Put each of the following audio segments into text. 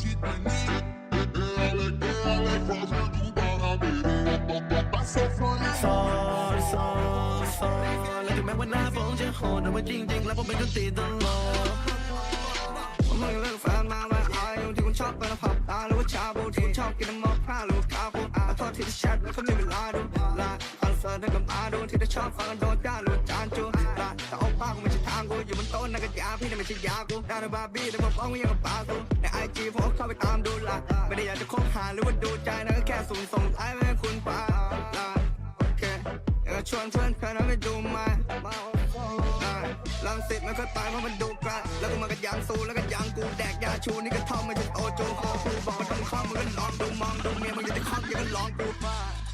ถึงแม้ว่าหน้าผมจะโหดแต่ว่าจริงๆ แล้วผมเป็นคนตีตลกผมมึงเลิกแฟนมาแม่อายที่คุณชอบไปแล้วผับตาหรือว่าชาบูที่คุณชอบกินน้ำมันพร่าหรือว่าคาบูอาโทษที่จะแชทแล้วเขาไม่เวลาดูลาคอนเสิร์ตให้กับอาดูที่จะชอบฟังกันโดนจ้าหรือจานจูลาแต่ อยู่บนโต๊ะนั่นก็ยาพี่นั่นไม่ใช่ยากูดาวในบาร์บี้แต่ผมฟ้องยังกับปากูในไอจีผมก็เข้าไปตามดูลาไม่ได้อยากจะคบหาหรือว่าดูใจนะก็แค่สุ่มส่งไว้ให้คุณปาลาโอเคอยากชวนเพื่อนเพื่อนนั้นไปดูไหมลังสิตไม่เคยไปเพราะมันดูกระแล้วก็มากันยางซูแล้วก็ยางกูแดกยาชูนี่ก็ทอมไม่ใช่โอโจโคกูบอกว่าต้องเข้ามึงก็ลองดูมองดูเมียมึงอย่าจะข้าอย่าก็ลองกู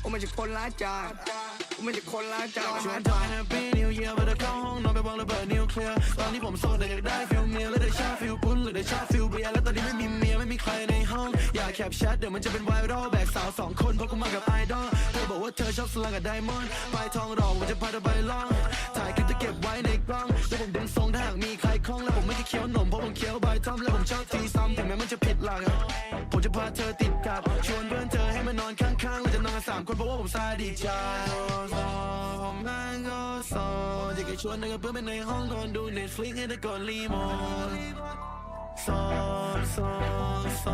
กูไม่ใช่คนร้ายใจกูไม่ใช่คนร้ายใจชวนจอย Happy New Year มาเดินเข้าห้องนอนไปวางระเบิดนิวเคลียร์ตอนนี้ผมโสดแต่อยากได้ฟิลเมียแล้วได้ชอบฟิลปุ้นหรือได้ชอบฟิลเบียร์แล้วตอนนี้ไม่มีเมียไม่มีใครในห้อง อยากแคปแชทเดี๋ยวมันจะเป็นไวรัลแบกสาวสองคนเพราะกูมากับไอดอลเธอบอกว่าเธอชอบสลังกับไดมอนด์ปลายทองหลอกว่าจะพาเธอไปล่องถ่ายคลิปจะเก็บไว้ในกล้องแล้วผมดึงทรงถ้าหากมีใครคล้องแล้วผมไม่ได้เคี้ยวหนมเพราะผมเคี้ยวใบทอมแล้วผมชอบทีซ้ำถึงแม้มันจะผิดหลักผมจะพาเธอติดกับชวนเพื่อน สามคนเพราะว่าผมซาดิใจผมแม่งก็โซอยากจะชวนเธอกับเพื่อนไปในห้องนอนดู Netflix ให้ได้กดรีโมทโซโซโซ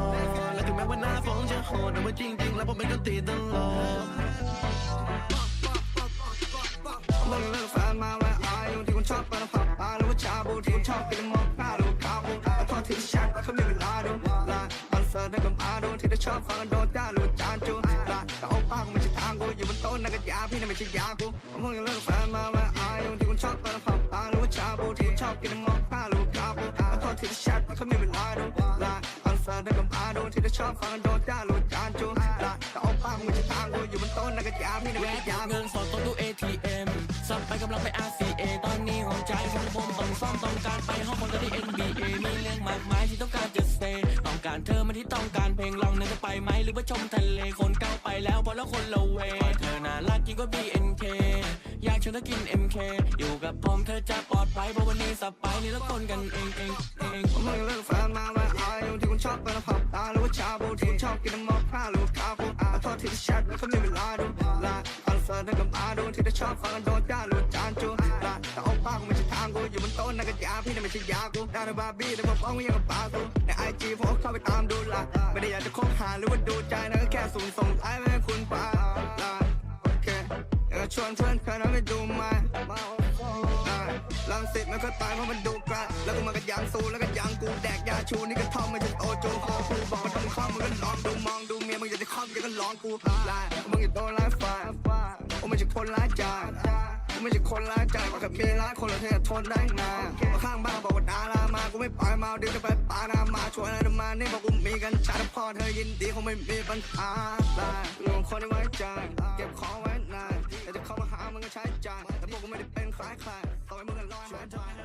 และถึงแม้ว่าหน้าผมจะโหดแต่ว่าจริงๆ แล้วผมเป็นคนตีตลกมึงเลิกแฟนมาแม่อายที่คุณชอบไปแล้วผับตาหรือว่าชาบูที่คุณชอบกินน้ำมันพร่าหรือว่าคาบูอาโทษที่จะแชทแล้วเขาไม่เวลาดูลาคอนเสิร์ตให้กับอาดูที่จะชอบฟังกันโดอน พี่นั่นไม่ใช่ยากูมึงเลิกแฟนมาแม่อายที่คุณชอบไปแล้วผับตาหรือว่าชาบูที่คุณชอบกินน้ำมันพร่าหรือว่าคาบูอาโทษที่จะแชทแล้วเขาไม่เวลาดูลาคอนเสิร์ตให้กับอาดูที่จะชอบฟังกันโดนจ้าหรือว่าจานจูลาแต่โอ้ป้ากูไม่ใช่ทางกูอยู่บนโต๊ะนั่นก็ยาพี่นั่นไม่ใช่ยากูเงินสดต้องตู้ ATM สับไปกำลังไป RCA ตอนนี้ของใจของผมต้องซ่อมต้องการไปห้องคนที่ NBA มีเรื่องมากมายที่ต้องการจะเซต้องการเธอมาที่ต้องการเพลงลองนั้นจะไปไหมหรือว่าชมทะเลคนเก้าไปแล้วพอแล้วคนละเวเธอน่ารักยิ่งกว่า BNK อยากชวนเธอกิน MK อยู่กับผมเธอจะปลอดภัยเพราะวันนี้สบไปนี่แล้วคนกันเองเองเองมึงเลิกแฟนมาแม่อายที่คุณชอบไปแล้วผับตาหรือว่าชาบูที่คุณชอบกินน้ำมันพร่าหรือว่าคาบูอาโทษที่แชทแล้วเขาไม่เวลาดูลาคอนเสิร์ตให้กับอาดูที่จะชอบฟังกันโดนจ้าหรือาพี่นั่นไม่ใช่ยากูดาวในบาร์บี้แต่ผมฟ้องกูยังกับปากูในไอจีผมเข้าไปตามดูลาไม่ได้อยากจะคบหาหรือว่าดูใจนะก็แค่สุ่มส่งท้ายไว้ให้คุณปาลาโอเคอยากชวนเพื่อนเพื่อนนั้นไปดูไหมลังสิตไม่เคยไปเพราะมันดูกระแล้วก็มากันยางซูแล้วก็ยางกูแดกยาชูนี่ก็ท่อมม่ใช่โอโจโคกูบอกว่าต้องข้ามึงก็ลองดูมองดูเมียมึงอย่าจะเข้าอยาก็ลองกูลายมึงอย่าโดนไล่ฟ้ากูไม่ใช่คนร้ายใจ กูไม่ใช่คนร้ายใจว่าแค่มีร้ายคนละเธอทนได้นามาข้างบ้านบอกว่าดารามา กูไม่ปล่อยมาเดี๋ยวจะไปปานามาชวนอะไรมานี่บอกกูมีกันชาติพอเธอยินดีคงไม่มีปัญหาลายเรื่องคนที่ไว้ใจเก็บของไว้นานแต่จะเข้ามาหามึงก็ใช้จ่ายแต่พวกกูไม่ได้เป็นคล้ายใครต่อให้มึงกันลอยชวมายใจ